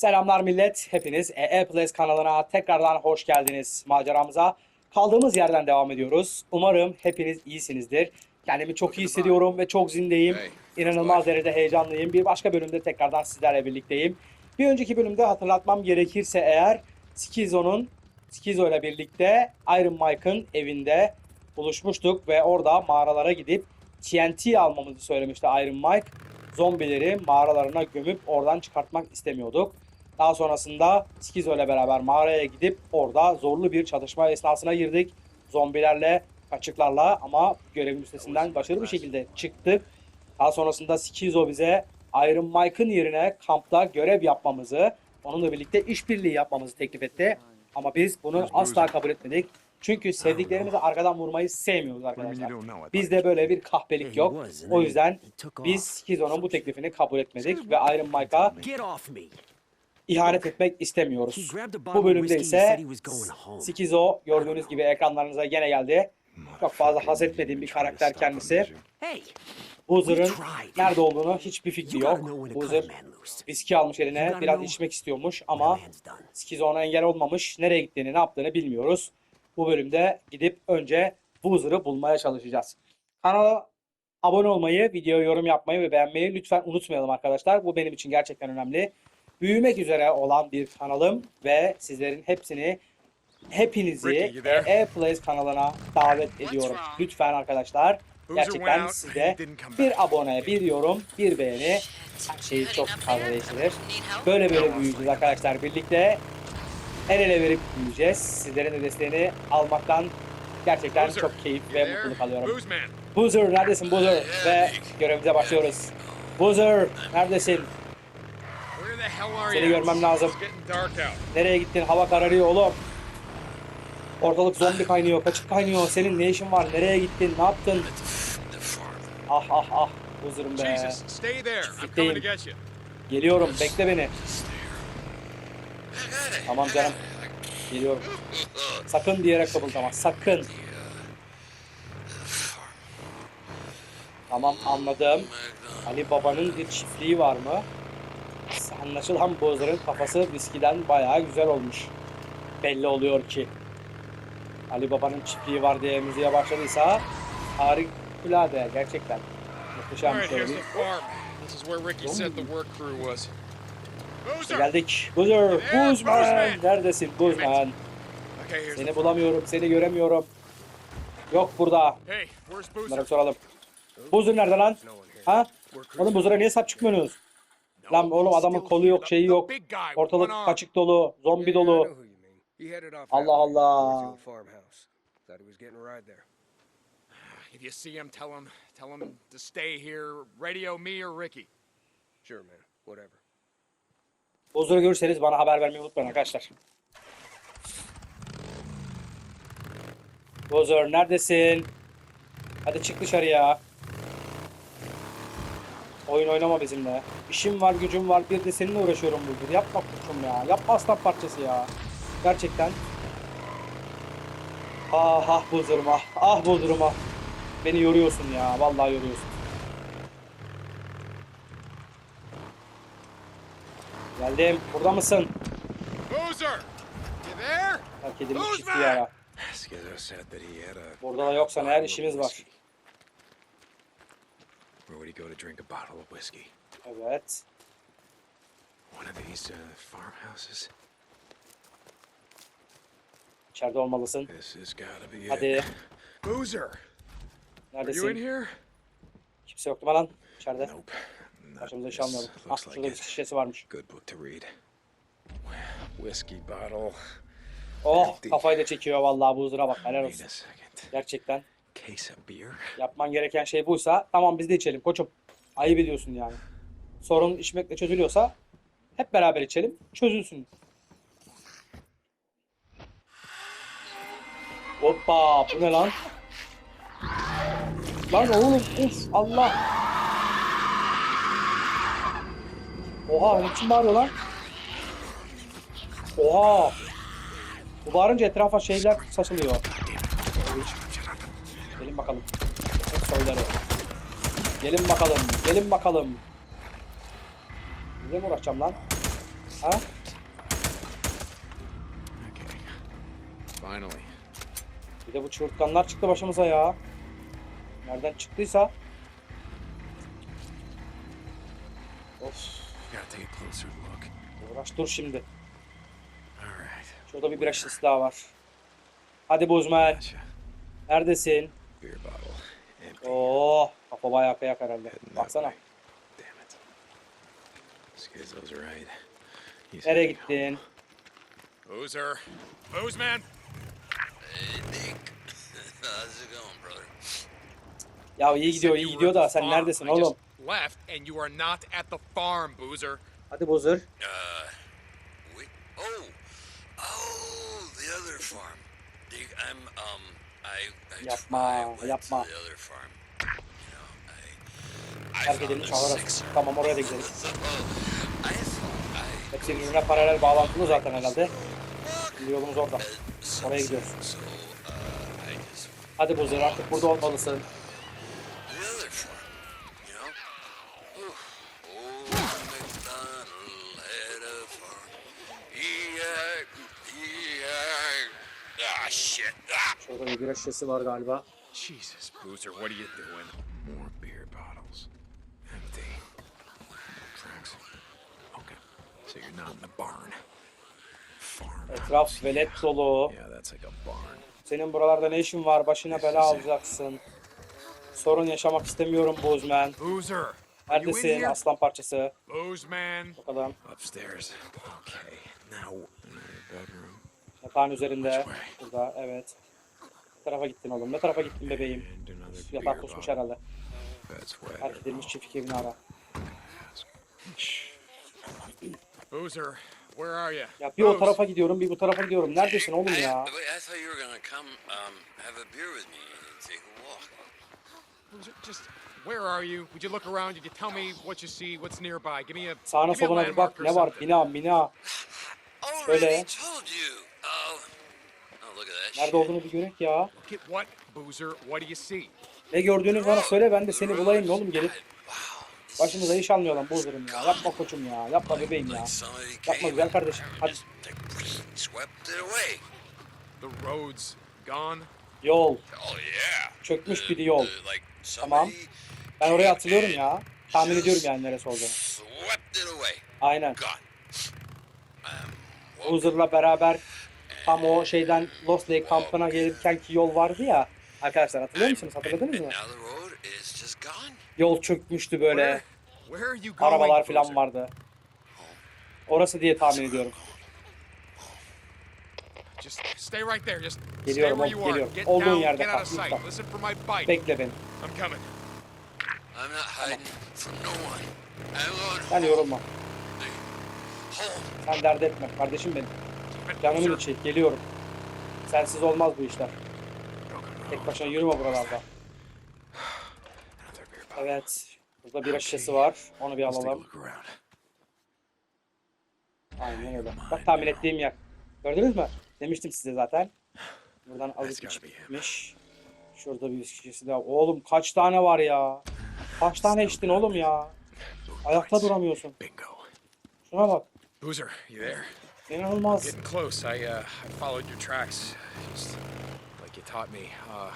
Selamlar millet. Hepiniz EE Plays kanalına tekrardan hoş geldiniz. Maceramıza kaldığımız yerden devam ediyoruz. Umarım hepiniz iyisinizdir. Kendimi çok iyi hissediyorum ve çok zindeyim. İnanılmaz derecede heyecanlıyım. Bir başka bölümde tekrardan sizlerle birlikteyim. Bir önceki bölümde hatırlatmam gerekirse eğer Skizo'nun Skizo ile birlikte Iron Mike'ın evinde buluşmuştuk ve orada mağaralara gidip TNT almamızı söylemişti Iron Mike. Zombileri mağaralarına gömüp oradan çıkartmak istemiyorduk. Daha sonrasında Skizo ile beraber mağaraya gidip orada zorlu bir çatışma esnasına girdik. Zombilerle, kaçıklarla ama görevin üstesinden başarılı bir şekilde çıktık. Daha sonrasında Skizo bize Iron Mike'ın yerine kampta görev yapmamızı, onunla birlikte işbirliği yapmamızı teklif etti. Ama biz bunu asla kabul etmedik. Çünkü sevdiklerimizi arkadan vurmayı sevmiyoruz arkadaşlar. Bizde böyle bir kahpelik yok. O yüzden biz Skizo'nun bu teklifini kabul etmedik ve Iron Mike'a. İhanet etmek istemiyoruz. Bu bölümde ise Skizo gördüğünüz gibi ekranlarınıza gene geldi. Çok fazla haz etmediğim bir karakter kendisi. Boozer'ın nerede olduğunu hiçbir fikri yok. Boozer viski almış eline biraz içmek istiyormuş ama. Skizo ona engel olmamış. Nereye gittiğini ne yaptığını bilmiyoruz. Bu bölümde gidip önce Boozer'ı bulmaya çalışacağız. Kanala abone olmayı, videoya yorum yapmayı ve beğenmeyi lütfen unutmayalım arkadaşlar. Bu benim için gerçekten önemli. Büyümek üzere olan bir kanalım ve sizlerin hepsini hepinizi Ricky, you there? EE Plays kanalına davet ediyorum. Lütfen arkadaşlar gerçekten size bir abone, bir yorum, bir beğeni her şeyi çok fazla değiştirir. Böyle böyle büyüyeceğiz arkadaşlar birlikte. El ele verip büyüyeceğiz. Sizlerin de desteğini almaktan gerçekten Boozer, çok keyif ve mutluluk alıyorum. Boozer neredesin Boozer? Ve görevimize başlıyoruz. Boozer neredesin? Where the hell are Seni görmem lazım. Nereye gittin? Hava kararıyor oğlum. Ortalık zombi kaynıyor, kaçık kaynıyor. Senin ne işin var? Nereye gittin? Ne yaptın? Ah ah ah. Boozer'ım be. Jesus, stay there. I'm Çiftlikteyim. coming to get you. Geliyorum. Bekle beni. Tamam canım. Geliyorum. Sakın bir yere kıpıldama. Sakın. Tamam anladım. Ali Baba'nın bir çiftliği var mı? Anlaşılan Bozer'ın kafası viskiden bayağı güzel olmuş. Belli oluyor ki. Ali Baba'nın çiftliği var diye müziğe başladıysa harikulade gerçekten. Muhteşem bir şey. Geldik. There, Buzman. Neredesin Buzman? Seni bulamıyorum, seni göremiyorum. Yok burada. Bunlara soralım. Buzzer nerede lan? Ha? Oğlum Buzzer'a niye sap çıkmıyorsunuz? Lan oğlum adamın kolu yok, şeyi yok. Ortalık kaçık dolu, zombi dolu. Allah Allah. If you see him, tell him, tell him to stay here. Radio me or Ricky. Sure, man. Whatever. Buzzer'ı görürseniz bana haber vermeyi unutmayın arkadaşlar. Buzzer neredesin? Hadi çık dışarıya. Oyun oynama bizimle. İşim var, gücüm var. Bir de seninle uğraşıyorum Buzzer. Yapma koçum ya. Yapma aslan parçası ya. Gerçekten. Ah ah Buzzer'ım ah. Ah Buzzer'ım ah. Beni yoruyorsun ya. Vallahi yoruyorsun. Geldim. Burada mısın? There? Terk edilmiş çiftliği ara. Burada da yoksan eğer işimiz var. He go to drink a bottle of whiskey? Evet. One of these uh, farmhouses. İçeride olmalısın. This has got to be Hadi. it. Boozer, are you in Neredesin? here? Kimse yoktu mu lan? İçeride. Nope. Başımıza iş almayalım. Ah şurada bir şişesi varmış. Good book to read. Whiskey bottle. Oh kafayı da çekiyor vallahi bu huzura bak helal olsun. Gerçekten Case of beer. yapman gereken şey buysa tamam biz de içelim koçum. Ayıp ediyorsun yani. Sorun içmekle çözülüyorsa hep beraber içelim çözülsün. Hoppa bu ne lan? Lan oğlum uf Allah. Oha ne kim bağırıyor lan? Oha. Bu bağırınca etrafa şeyler saçılıyor. Gelin bakalım. Hep soyları. Gelin bakalım. Gelin bakalım. Niye mi uğraşacağım lan? Ha? Finally. Bir de bu çığırtkanlar çıktı başımıza ya. Nereden çıktıysa. Of. Uğraş dur şimdi. Şurada bir bira şişesi daha var. Hadi. Gotcha. Neredesin? Beer bottle. Empty. Oo, kafa bayağı kıyak herhalde. Baksana. Damn it. Skizzo's right. He's Nereye gittin? Boozer. Boozman. Hey, Nick. How's it going, brother? Ya iyi gidiyor, iyi gidiyor da sen neredesin oğlum? left and you are not at the farm, Boozer. Hadi Buzur. Uh, wait. Oh, oh, the other farm. I'm um, Yapma, yapma. Terk edilmiş. Tamam oraya da gidelim. I Hepsi birbirine paralel bağlantılı zaten herhalde. Şimdi yolumuz orada. uh, Oraya gidiyoruz. uh, Hadi Buzur artık burada olmalısın. the other farm. You know. Oh, oh McDonald had a farm. E-I-E-I. Ah, shit. Şurada bir bira şişesi var galiba. Jesus, Boozer, what are you doing? More beer bottles. Empty. Tracks. Okay. So you're not in the barn. Farm. Etraf velet dolu. Yeah, that's like a barn. Senin buralarda ne işin var? Başına bela alacaksın. Sorun yaşamak istemiyorum Buzman. Boozer. Neredesin aslan parçası? Boozman. Bakalım. Upstairs. Okay. Now. Yatağın üzerinde. Burada evet. Ne tarafa gittin oğlum? Ne tarafa gittin bebeğim? Yatak kusmuş herhalde. Terk edilmiş çiftlik evini ara. Boozer, where are you? Ya bir o tarafa gidiyorum, bir bu tarafa gidiyorum. Neredesin oğlum ya? um, just where are you? Would you look around? Did you tell me what you see? What's nearby? Give me a Sağına soluna bir bak. Ne var? Bina, bina. Already Oh, oh, look at that Nerede olduğunu bir görek ya. Ne gördüğünü bana söyle ben de seni bulayım ne oğlum gelip. Başımıza iş almayalım Buzur'um ya. Yapma koçum ya. Yapma bebeğim ya. Yapma güzel kardeşim. Hadi. Yol. Oh yeah. Çökmüş bir yol. Tamam. Ben oraya and ya. Tahmin ediyorum yani neresi olduğunu. Aynen. Um, Buzur'la beraber tam o şeyden Lost Lake kampına gelirken ki yol vardı ya. Arkadaşlar hatırlıyor musunuz? Hatırladınız mı? Yol çökmüştü böyle. Arabalar falan vardı. Orası diye tahmin ediyorum. Geliyorum oğlum, geliyorum. Olduğun yerde kal, lütfen. Bekle beni. I'm coming. I'm not hiding from no one. I'm going Sen yorulma. Sen dert etme. Kardeşim benim. Boozer. içi. Geliyorum. Sensiz olmaz bu işler. Tek başına yürüme buralarda. Evet. Burada bira şişesi var. Onu bir alalım. Aynen öyle. Bak tahmin ettiğim yer. Gördünüz mü? Demiştim size zaten. Buradan him. içmiş. Şurada bir şişesi daha. Oğlum kaç tane var ya? Kaç tane içtin oğlum ya? Ayakta duramıyorsun. Şuna bak. Boozer, you there? İnanılmaz. Getting close. I uh, I followed your tracks, just like you taught me. Uh,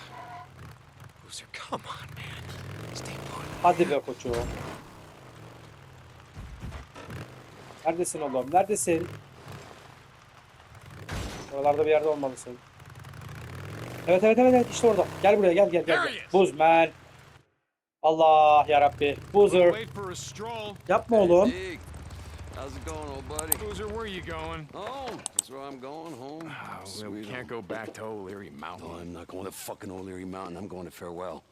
Boozer, come on, man. Stay put. Hadi be koçum. Neredesin oğlum? Neredesin? Oralarda bir yerde olmalısın. Evet evet evet evet işte orada. Gel buraya gel gel gel. Gel. Buzman. Allah yarabbi. Boozer. Wait for a stroll. Yapma oğlum. How's it going, old buddy? Boozer, where are you going? Home. That's where I'm going, home. Uh, we Sweet can't home. go back to O'Leary Mountain. No, I'm not going to fucking O'Leary Mountain. I'm going to Farewell.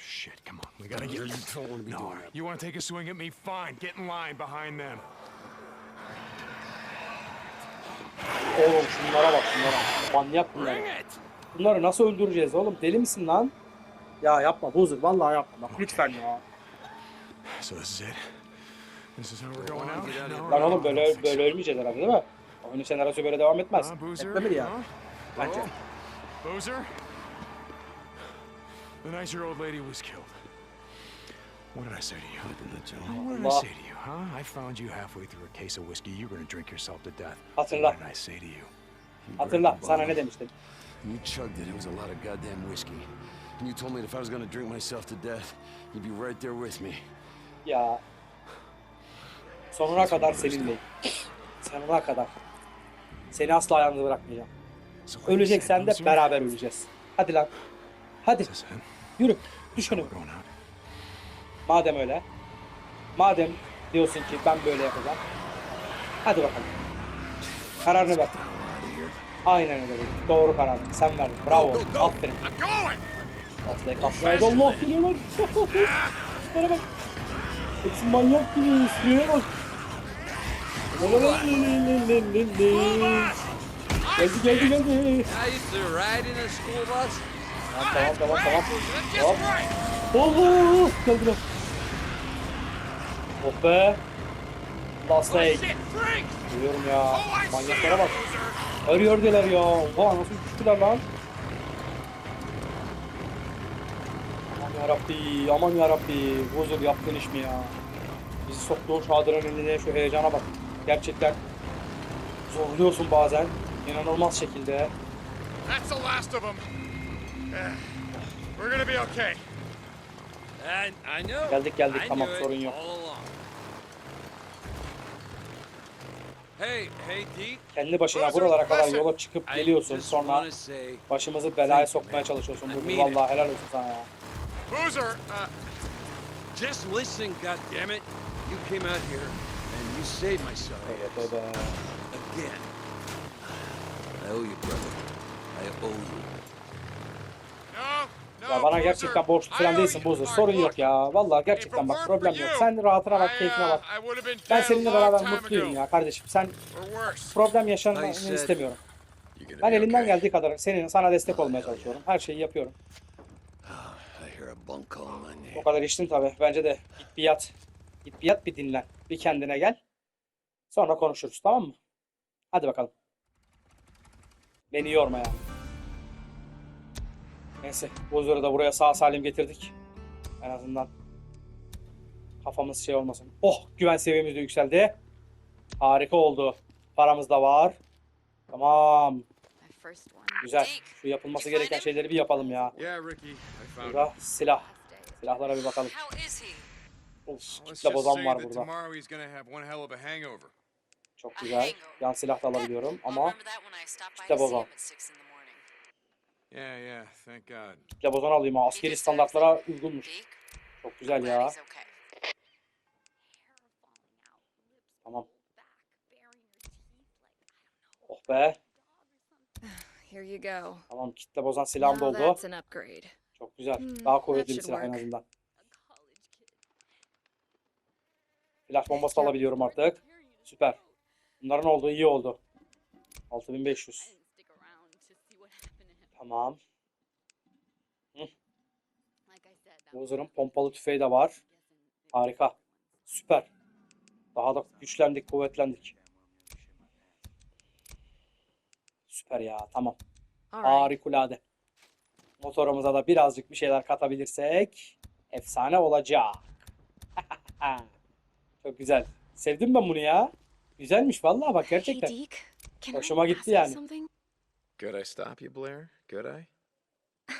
Shit, come on. We gotta You get. don't want to be No, doing that. you want to take a swing at me? Fine. Get in line behind them. Oğlum şunlara bak şunlara. Manyak bunlar. Bunları nasıl öldüreceğiz oğlum? Deli misin lan? Ya yapma Buzzer. Vallahi yapma. Bak lütfen ya. So this is it. This is how we're going out. get out of No, Lan oğlum I böyle böyle ölmeyeceğiz herhalde değil mi? Oyunun senaryosu böyle devam etmez. Huh, Boozer? Etmemeli ya. Huh? Bence. Boozer? The night your old lady was killed. What did I say to you? Look in the What jungle. did I say to you, huh? I found you halfway through a case of whiskey. You're gonna drink yourself to death. Hatırla. What did I say to you? You Hatırla sana ne demiştim? and You chugged it. It was a lot of goddamn whiskey. And you told me that if I was gonna drink myself to death, you'd be right there with me. Ya. Sonuna kadar seninleyim. Sonuna kadar. Seni asla yalnız bırakmayacağım. Öleceksen de beraber öleceğiz. Hadi lan. Hadi yürü. Düş önüme. Madem öyle. Madem diyorsun ki ben böyle yapacağım. Hadi bakalım. Kararını ver. Aynen öyle. Doğru karar. Sen verdin. Bravo. Aferin. I'm going! Atlayı kapmaya Allah lan. Şuna bak. Hepsi manyak gibi üstüne bak. Geldi geldi geldi. Tamam tamam tamam Hop. Allah geldiler. Oh be. Last Oh, Frank! Duyuyorum ya. Oh, Manyaklara bak. Her yerdeler ya. Oha nasıl düştüler lan. Aman yarabbi, aman yarabbi. Huzur yaptığın iş mi ya? Bizi soktuğun şu adrenaline, şu heyecana bak. Gerçekten zorluyorsun bazen. İnanılmaz şekilde. That's the last of them. We're gonna be okay. I, I know. Geldik, geldik, I tamam, sorun yok. Hey, hey, Deke. Kendi başına buralara kadar yola çıkıp I geliyorsun. just Sonra başımızı belaya sokmaya çalışıyorsun. I Bugün vallahi helal olsun sana ya. Boozer, uh, just listen, goddammit. You came out here you saved my son again. I owe you, brother. I owe you. no, no, Ya bana gerçekten borçlu falan değilsin. All Sorun yok ya. Vallahi gerçekten bak problem yok. Sen rahatına bak, keyfine uh, bak. I would have been Ben seninle beraber mutluyum ya kardeşim. Sen problem said- istemiyorum. Ben be elimden geldiği kadar senin sana destek olmaya çalışıyorum. Her şeyi yapıyorum. I hear a bunk calling my O kadar içtin tabi. Bence de git bir yat. Git bir yat bir dinlen. Bir kendine gel. Sonra konuşuruz tamam mı? Hadi bakalım. Beni yorma yani. Neyse. Buzları da buraya sağ salim getirdik. En azından kafamız şey olmasın. Oh güven seviyemiz de yükseldi. Harika oldu. Paramız da var. Tamam. Güzel. Şu yapılması gereken şeyleri bir yapalım ya. Burada silah. Silahlara bir bakalım. Of, kitle bozan var burada. Çok güzel. Yan silah da alabiliyorum ama remember that when I stop by kitle to see bozan. Yeah, yeah, thank God. kitle bozan alayım ha. Askeri standartlara uygunmuş. Çok güzel ya. Tamam. Oh be. Here you go. Tamam kitle bozan silahım doldu. Çok güzel. Hmm, Daha kuvvetli bir silah en azından. Flash bombası alabiliyorum artık. Süper. Bunların olduğu iyi oldu. 6500. Tamam. Bozer'ın pompalı tüfeği de var. Harika. Süper. Daha da güçlendik, kuvvetlendik. Süper ya. Tamam. Harikulade. Motorumuza da birazcık bir şeyler katabilirsek efsane olacak. Çok güzel. Sevdim ben bunu ya. Güzelmiş vallahi bak gerçekten. Hey, Deke, can Hoşuma I gitti ask you yani. something? Could I stop you, Blair? Could I?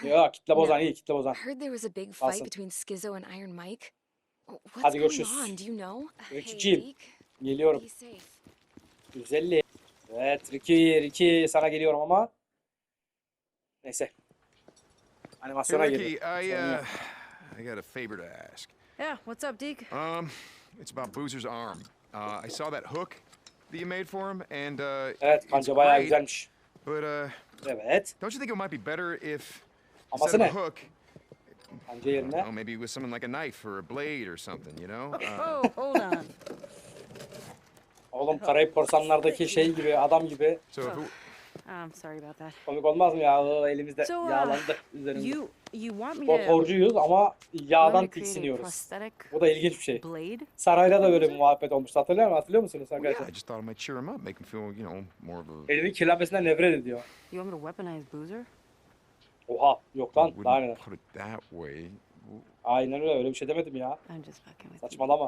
Ya kitle bozan iyi kitle bozan. I heard there was a big Awesome. fight between Skizzo and Iron Mike. What's Hadi going görüşürüz. on? Do you know? Hey, Görüşeceğim. Deke, Geliyorum. be safe. 150. Evet Ricky, Ricky sana geliyorum ama. Neyse. Hey, Animasyona Ricky, geliyor. I Sorun uh, yok. I got a favor to ask. Yeah, what's up, Deke? Um, it's about Boozer's arm. Uh, I saw that hook that you made for him, and uh, Evet kanca bayağı great, güzelmiş. But uh, Evet. don't you think it might be better if Aması instead of ne? a hook, Kanca yerine. oh, maybe with something like a knife or a blade or something, you know? Uh, Oh, hold on. Oğlum Karayip Korsanlar'daki şey gibi adam gibi so if it, I'm sorry about that. komik olmaz mı ya? Elimizde So, uh, yağlandı üzerimize. You you want me to, Motorcuyuz ama yağdan tiksiniyoruz. Bu da ilginç bir şey. blade? Sarayla da böyle bir muhabbet olmuştu. Hatırlıyor musun? Hatırlıyor musunuz yeah, arkadaşlar? I just thought it might cheer him up, make him feel, you know, more of a. Elinin kirlenmesinden nefret ediyor. You want me to weaponize Boozer? Oha yok lan daha neler. put it that way. Aynen öyle öyle bir şey demedim ya. I'm just fucking with you. Saçmalama.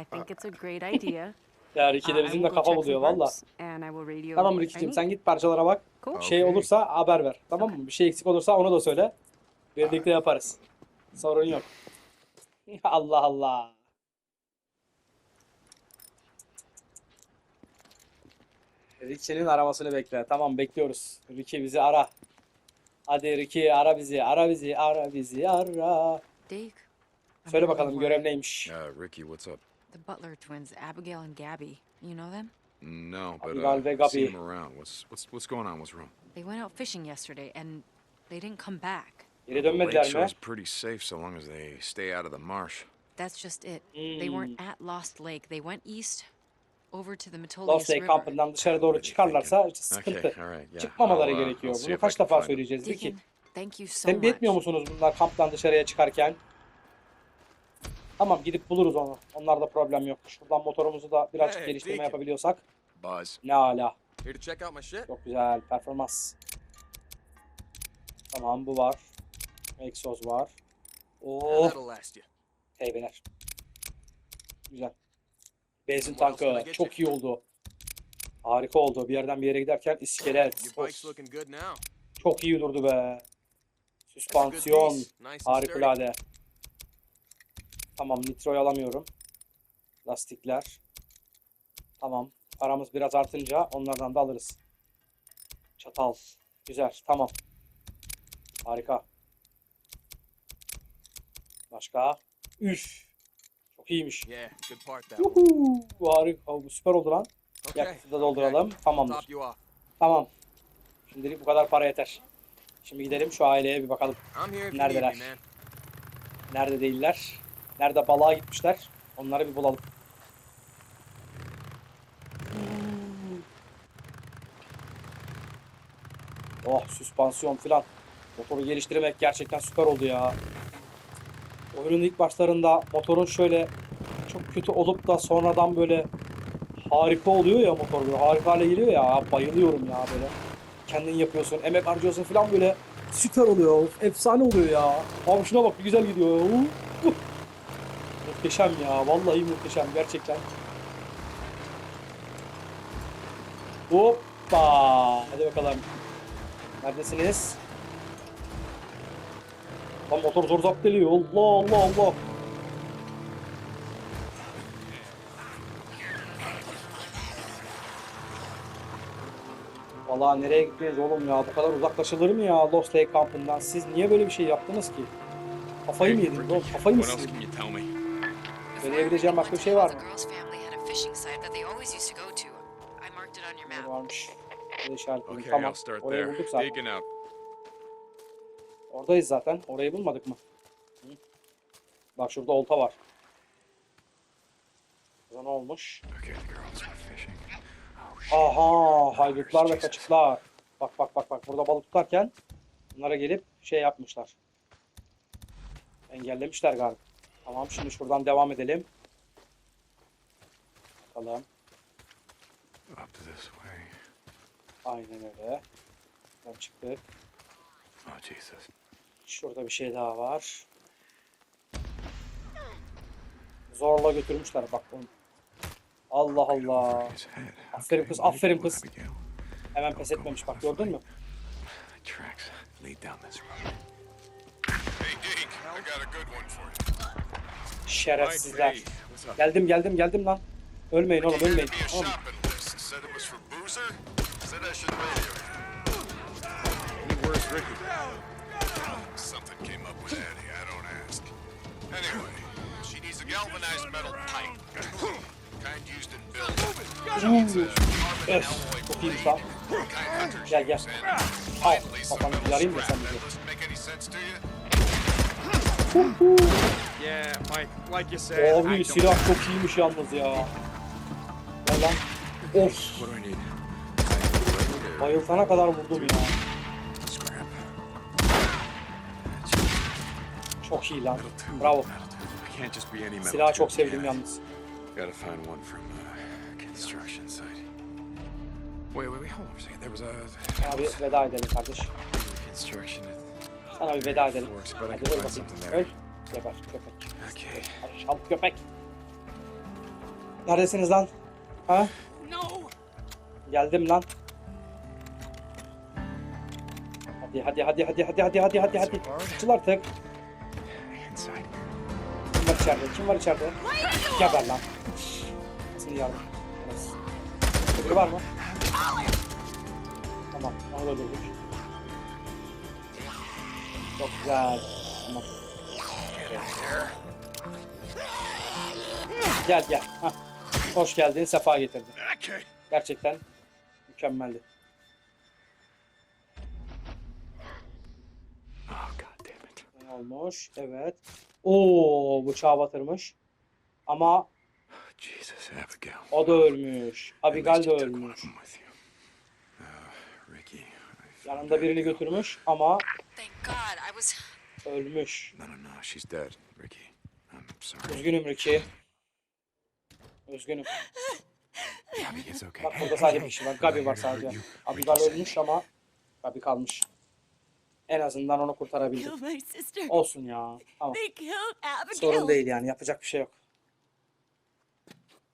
I think it's a great idea. Ya Uh, Ricky I de bizimle will go kafa buluyor valla. parts, And I will radio Tamam you. Ricky'cim sen git parçalara bak. Cool. Şey olursa haber ver. Tamam mı? Bir şey eksik olursa onu da söyle. Birlikte yaparız. Sorun yok. Allah Allah. Ricky'nin aramasını bekle. Tamam bekliyoruz. Ricky bizi ara. Hadi Ricky ara bizi, ara bizi, ara bizi, ara. Deke. Söyle bakalım görev neymiş? Uh, Ricky, what's up? The Butler twins, Abigail and Gabby. You know them? No, but uh, ve I've seen him around. What's what's what's going on? What's wrong? They went out fishing yesterday and they didn't come back. Geri dönmediler mi? pretty safe so long as they stay out of the marsh. That's just it. They weren't Hmm. at Lost Lake. They went east over to the Lost Metolius Lake River. kampından dışarı doğru çıkarlarsa işte sıkıntı. Okay, all right, yeah. Çıkmamaları I'll, uh, gerekiyor. See Bunu if I kaç can defa find 'em. söyleyeceğiz Ricky? Deacon, thank you so Tembih much. etmiyor musunuz bunlar kamptan dışarıya çıkarken? Tamam gidip buluruz onu. Onlarda problem yok. Şuradan motorumuzu da birazcık Hey, geliştirme Deacon. yapabiliyorsak Buzz. ne ala. Here to check out my shit? Çok güzel performans. Tamam bu var. Egzoz var. Oh last you. heybeler. Güzel. Benzin tankı çok iyi oldu. Harika oldu. Bir yerden bir yere giderken iskelet. Çok iyi durdu be. Süspansiyon. Harikulade. Tamam nitroyu alamıyorum. Lastikler. Tamam. Paramız biraz artınca onlardan da alırız. Çatal. Güzel. Tamam. Harika. Başka? Üf. Çok iyiymiş. Yeah, good part that one. Yuhuu. Bu harika. Bu süper oldu lan. Okay. Yakıtı da dolduralım. Tamamdır. Tamam. Şimdilik bu kadar para yeter. Şimdi gidelim şu aileye bir bakalım. Neredeler? Nerede değiller? Nerede balığa gitmişler? Onları bir bulalım. Oh süspansiyon filan. Motoru geliştirmek gerçekten süper oldu ya. Oyunun ilk başlarında motorun şöyle çok kötü olup da sonradan böyle harika oluyor ya motor böyle harika hale geliyor ya bayılıyorum ya böyle. Kendin yapıyorsun, emek harcıyorsun filan böyle süper oluyor. Efsane oluyor ya. Abi şuna bak güzel gidiyor. Uh, uh. Muhteşem ya. Vallahi muhteşem gerçekten. Hoppa. Hadi bakalım. Neredesiniz? Lan motor zor zapt geliyor. Allah Allah Allah. Vallahi nereye gittiniz oğlum ya? Bu kadar uzaklaşılır mı ya Lost Lake kampından? Siz niye böyle bir şey yaptınız ki? Kafayı mı yediniz oğlum? Kafayı mı What else yediniz? can you tell me? Söyleyebileceğim başka bir şey var mı? Varmış? Böyle işaretledim. Tamam. There. bulduk zaten. Oradayız zaten. Orayı bulmadık mı? Hı? Bak şurada olta var. Burada ne olmuş? Aha, haydutlar ve kaçıklar. Bak bak bak bak burada balık tutarken bunlara gelip şey yapmışlar. Engellemişler galiba. Tamam şimdi şuradan devam edelim. Bakalım. Aynen öyle. Buradan çıktık. Oh Jesus. Şurada bir şey daha var. Zorla götürmüşler bak bunu. Allah Allah. Aferin kız, aferin kız. Hemen pes etmemiş bak gördün mü? Tracks lead down this road. Hey, Deke, I got a good one for you. Şerefsizler. Geldim geldim geldim lan. Ölmeyin oğlum ölmeyin. Oğlum, Said I don't ask. Anyway, she needs a galvanized metal pipe. Kind used in building. Alloy çok hunters Gel gel. Al metal yarayım da scrap. sen bize. Abi silah çok iyiymiş yalnız ya. Lan. Of. Bayıltana kadar vurdum ya. Çok iyi lan. Bravo. Silahı çok sevdim yalnız. Gotta find one from uh, construction site. Wait, wait, wait, hold on a second. There was a... Abi veda edelim kardeş. Construction Sana bir veda edelim. Hadi dur bakayım. Öl. Geber köpek. Okay. Al köpek. Neredesiniz lan? Ha? No. Geldim lan. Hadi hadi hadi hadi hadi hadi hadi hadi. hadi. Çık artık. İçeride? Kim var içeride? Geber lan. Nasıl yardım? Evet. Biri var mı? Tamam, onu da öldürdük. Çok güzel. Tamam. Gel gel. Hah. Hoş geldin, sefa getirdin. Gerçekten mükemmeldi. Ne olmuş? Evet. Oo, bıçağı batırmış. Ama Jesus, Abigail. o da ölmüş. Abigail de ölmüş. Uh, Yanında birini götürmüş ama Thank God, I was. ölmüş. No, no, no. She's dead, Ricky. I'm sorry. Üzgünüm Ricky. Üzgünüm. Abby, it's okay. Bak burada sadece bir kişi var. Gabi var sadece. Abigail ölmüş ama Gabi kalmış. En azından onu kurtarabildik. Killed my sister. Olsun ya. Tamam. They killed Abigail. Sorun değil yani. Yapacak bir şey yok.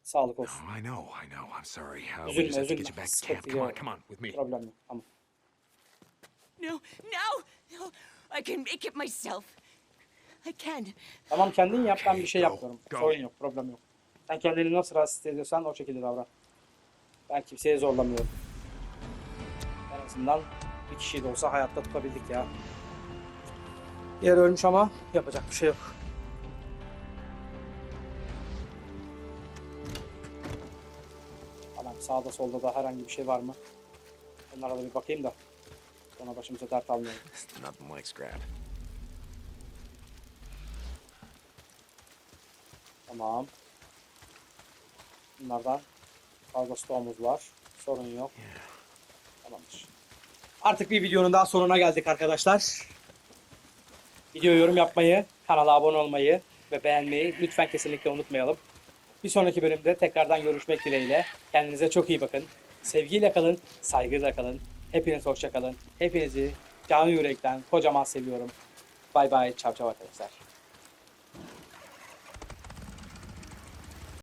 Sağlık olsun. Oh, I know, I know. I'm sorry. Uh, Üzülme, üzülme. Sıkıntı camp. Come on, yok. come on, with me. Problem yok. Tamam. No, no, no. I can make it myself. I can. Tamam kendin yap. Ben bir şey yapmıyorum. Sorun yok. Problem yok. Sen kendini nasıl rahatsız ediyorsan o şekilde davran. Ben kimseye zorlamıyorum. En azından bir kişiyi de olsa hayatta tutabildik ya. Diğer ölmüş ama yapacak bir şey yok. Tamam sağda solda da herhangi bir şey var mı? Onlara da bir bakayım da. Sonra başımıza dert almayalım. Tamam. Bunlardan fazla stoğumuz var. Sorun yok. Tamamdır. Artık bir videonun daha sonuna geldik arkadaşlar. Video yorum yapmayı, kanala abone olmayı ve beğenmeyi lütfen kesinlikle unutmayalım. Bir sonraki bölümde tekrardan görüşmek dileğiyle. Kendinize çok iyi bakın. Sevgiyle kalın, saygıyla kalın. Hepiniz hoşça kalın. Hepinizi canı yürekten kocaman seviyorum. Bay bay, çav çav arkadaşlar.